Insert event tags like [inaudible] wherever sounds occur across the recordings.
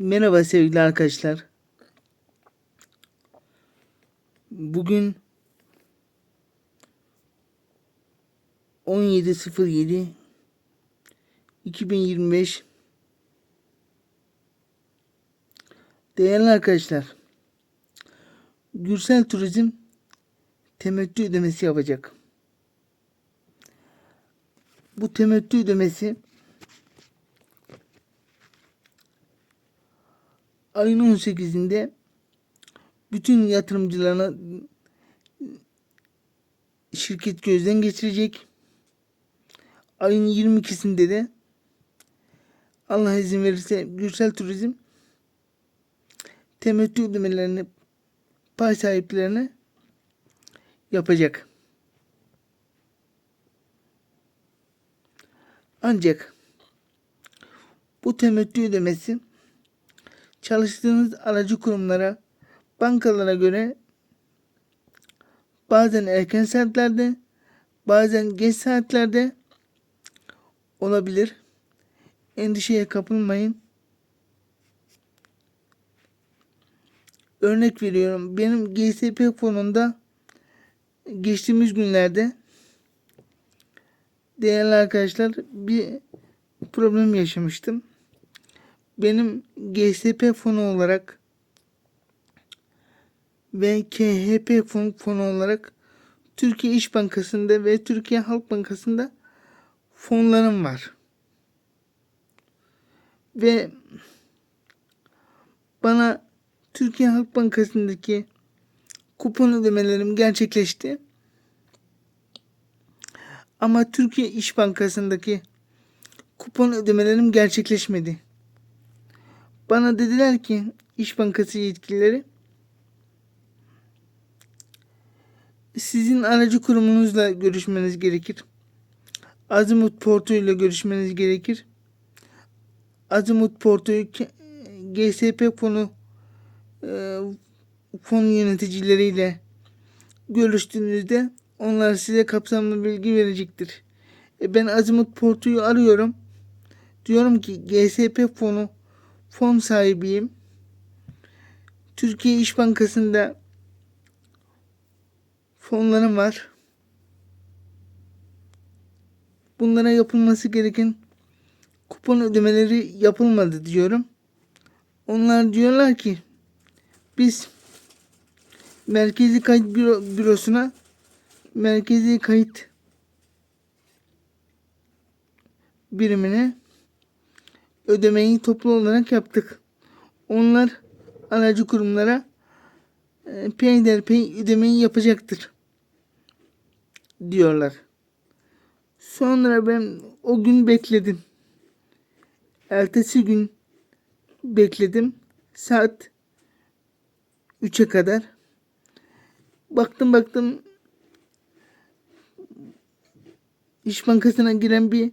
Merhaba sevgili arkadaşlar. Bugün 17.07 2025 Değerli arkadaşlar, Gürsel Turizm temettü ödemesi yapacak. Bu temettü ödemesi ayın 18'inde bütün yatırımcılarına şirket gözden geçirecek. Ayın 22'sinde de Allah izin verirse Gürsel Turizm temettü ödemelerini pay sahiplerine yapacak. Ancak bu temettü ödemesi çalıştığınız aracı kurumlara, bankalara göre bazen erken saatlerde, bazen geç saatlerde olabilir. Endişeye kapılmayın. Örnek veriyorum. Benim GSP fonunda geçtiğimiz günlerde değerli arkadaşlar bir problem yaşamıştım. Benim GSP fonu olarak ve KHP fon, fonu olarak Türkiye İş Bankası'nda ve Türkiye Halk Bankası'nda fonlarım var. Ve bana Türkiye Halk Bankası'ndaki kupon ödemelerim gerçekleşti. Ama Türkiye İş Bankası'ndaki kupon ödemelerim gerçekleşmedi. Bana dediler ki İş Bankası yetkilileri sizin aracı kurumunuzla görüşmeniz gerekir. Azimut Porto ile görüşmeniz gerekir. Azimut Porto'yu GSP fonu e, fon yöneticileriyle görüştüğünüzde onlar size kapsamlı bilgi verecektir. E ben Azimut Porto'yu arıyorum. Diyorum ki GSP fonu fon sahibiyim. Türkiye İş Bankası'nda fonlarım var. Bunlara yapılması gereken kupon ödemeleri yapılmadı diyorum. Onlar diyorlar ki biz merkezi kayıt büro, bürosuna merkezi kayıt birimine ödemeyi toplu olarak yaptık. Onlar aracı kurumlara e, peyderpey ödemeyi yapacaktır diyorlar. Sonra ben o gün bekledim. Ertesi gün bekledim. Saat 3'e kadar. Baktım baktım İş Bankası'na giren bir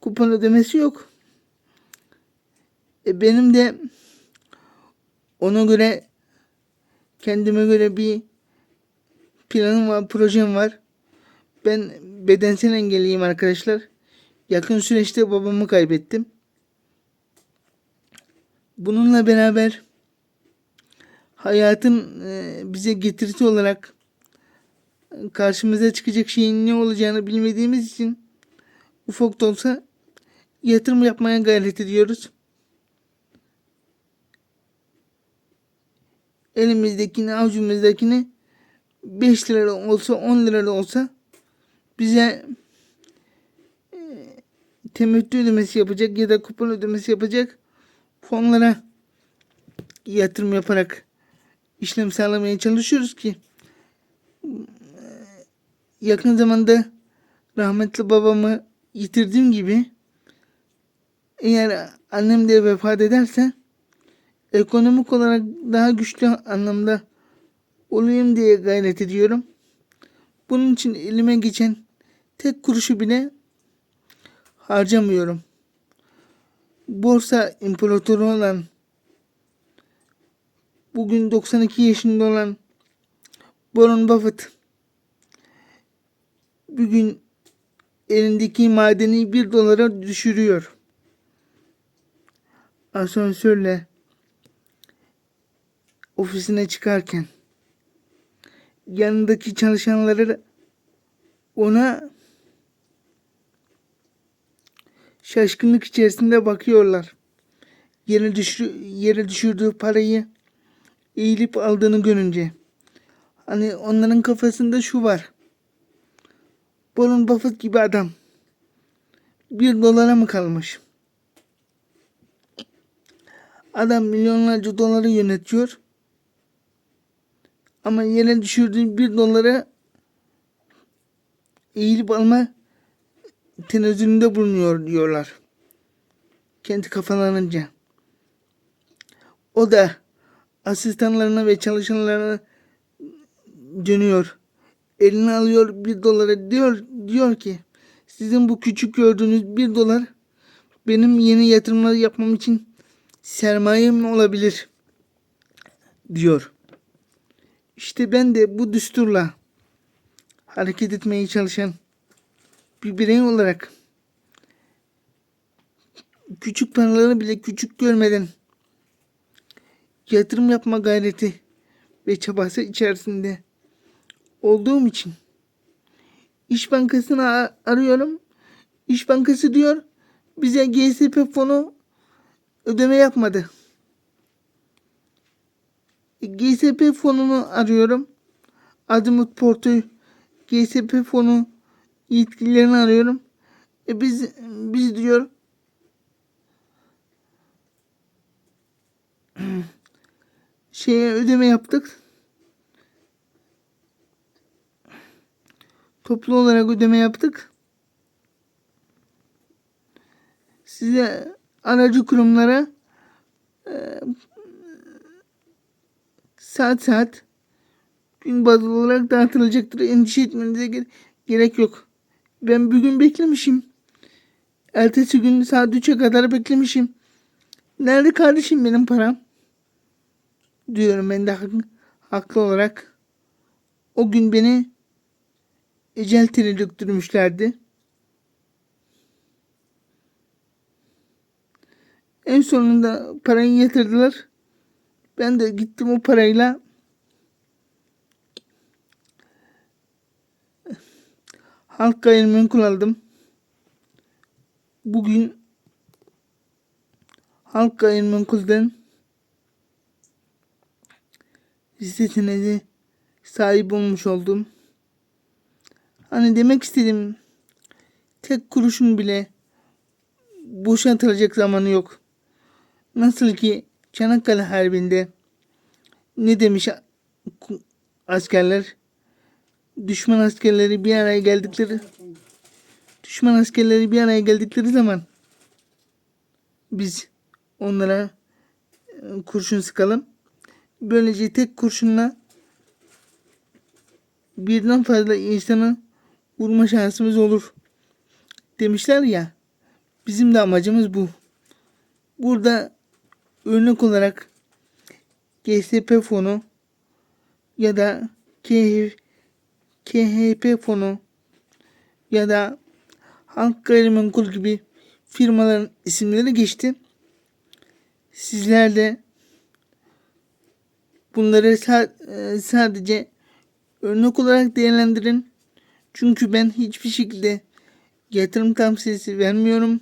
kupon ödemesi yok. E benim de ona göre kendime göre bir planım var, projem var. Ben bedensel engelliyim arkadaşlar. Yakın süreçte babamı kaybettim. Bununla beraber hayatın e, bize getirisi olarak karşımıza çıkacak şeyin ne olacağını bilmediğimiz için ufak da olsa yatırım yapmaya gayret ediyoruz. Elimizdekini, avucumuzdakini 5 lira olsa 10 lira olsa bize e, temettü ödemesi yapacak ya da kupon ödemesi yapacak fonlara yatırım yaparak işlem sağlamaya çalışıyoruz ki yakın zamanda rahmetli babamı yitirdiğim gibi eğer annem de vefat ederse ekonomik olarak daha güçlü anlamda olayım diye gayret ediyorum. Bunun için elime geçen tek kuruşu bile harcamıyorum. Borsa imparatoru olan bugün 92 yaşında olan Warren Buffett bugün elindeki madeni bir dolara düşürüyor. Asansörle ofisine çıkarken yanındaki çalışanları ona şaşkınlık içerisinde bakıyorlar. Yere, düşür, yere düşürdüğü parayı eğilip aldığını görünce. Hani onların kafasında şu var. Warren Buffett gibi adam. Bir dolara mı kalmış? Adam milyonlarca doları yönetiyor. Ama yere düşürdüğü bir dolara eğilip alma tenezzülünde bulunuyor diyorlar. Kendi kafalarınca. O da asistanlarına ve çalışanlarına dönüyor. Eline alıyor bir dolara diyor diyor ki sizin bu küçük gördüğünüz bir dolar benim yeni yatırımlar yapmam için sermayem olabilir diyor. İşte ben de bu düsturla hareket etmeye çalışan bir birey olarak küçük paraları bile küçük görmeden yatırım yapma gayreti ve çabası içerisinde olduğum için İş Bankası'nı arıyorum. İş Bankası diyor bize GSP fonu ödeme yapmadı. GSP fonunu arıyorum. Azimut Porto'yu GSP fonu yetkililerini arıyorum. E biz biz diyor [clears throat] şeye ödeme yaptık. Toplu olarak ödeme yaptık. Size aracı kurumlara e, saat saat gün bazlı olarak dağıtılacaktır. Endişe etmenize gere- gerek yok. Ben bugün beklemişim. Ertesi gün saat 3'e kadar beklemişim. Nerede kardeşim benim param? Diyorum ben de hak- haklı olarak. O gün beni ecel teli döktürmüşlerdi. En sonunda parayı yatırdılar. Ben de gittim o parayla halk gayrimenkul aldım. Bugün halk gayrimenkulden hisse senedi sahip olmuş oldum. Hani demek istedim tek kuruşun bile boşa atılacak zamanı yok. Nasıl ki Çanakkale Harbi'nde ne demiş askerler? Düşman askerleri bir araya geldikleri düşman askerleri bir araya geldikleri zaman biz onlara e, kurşun sıkalım. Böylece tek kurşunla birden fazla insanı vurma şansımız olur. Demişler ya. Bizim de amacımız bu. Burada örnek olarak GSP fonu ya da KH KHP fonu ya da Halk Gayrimenkul gibi firmaların isimleri geçti. Sizler de bunları e, sadece örnek olarak değerlendirin. Çünkü ben hiçbir şekilde yatırım tavsiyesi vermiyorum.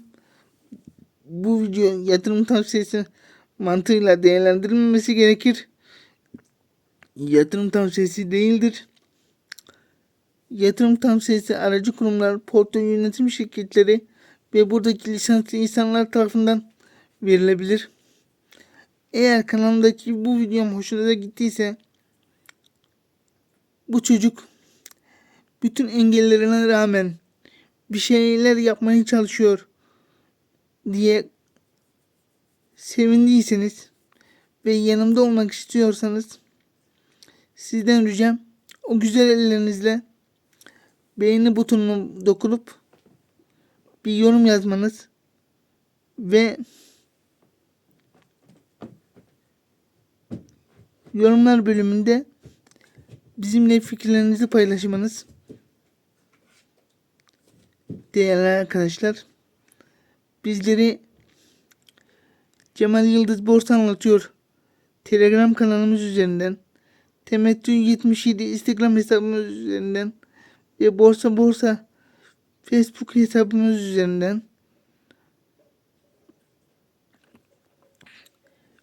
Bu video yatırım tavsiyesi mantığıyla değerlendirilmemesi gerekir. Yatırım tavsiyesi değildir. Yatırım tavsiyesi aracı kurumlar, portföy yönetim şirketleri ve buradaki lisanslı insanlar tarafından verilebilir. Eğer kanalımdaki bu videom hoşunuza gittiyse bu çocuk bütün engellerine rağmen bir şeyler yapmaya çalışıyor diye sevindiyseniz ve yanımda olmak istiyorsanız sizden ricam o güzel ellerinizle beğeni butonuna dokunup bir yorum yazmanız ve yorumlar bölümünde bizimle fikirlerinizi paylaşmanız değerli arkadaşlar bizleri Cemal Yıldız Borsa anlatıyor Telegram kanalımız üzerinden, Temettü 77 Instagram hesabımız üzerinden ve Borsa Borsa Facebook hesabımız üzerinden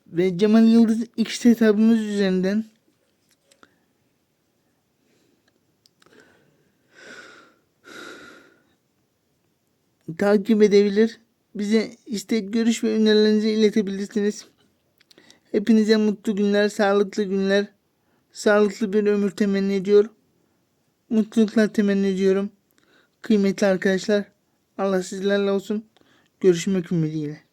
ve Cemal Yıldız X hesabımız üzerinden takip edebilir. Bize istek, görüş ve önerilerinizi iletebilirsiniz. Hepinize mutlu günler, sağlıklı günler, sağlıklı bir ömür temenni ediyor. Mutluluklar temenni ediyorum. Kıymetli arkadaşlar, Allah sizlerle olsun. Görüşmek ümidiyle.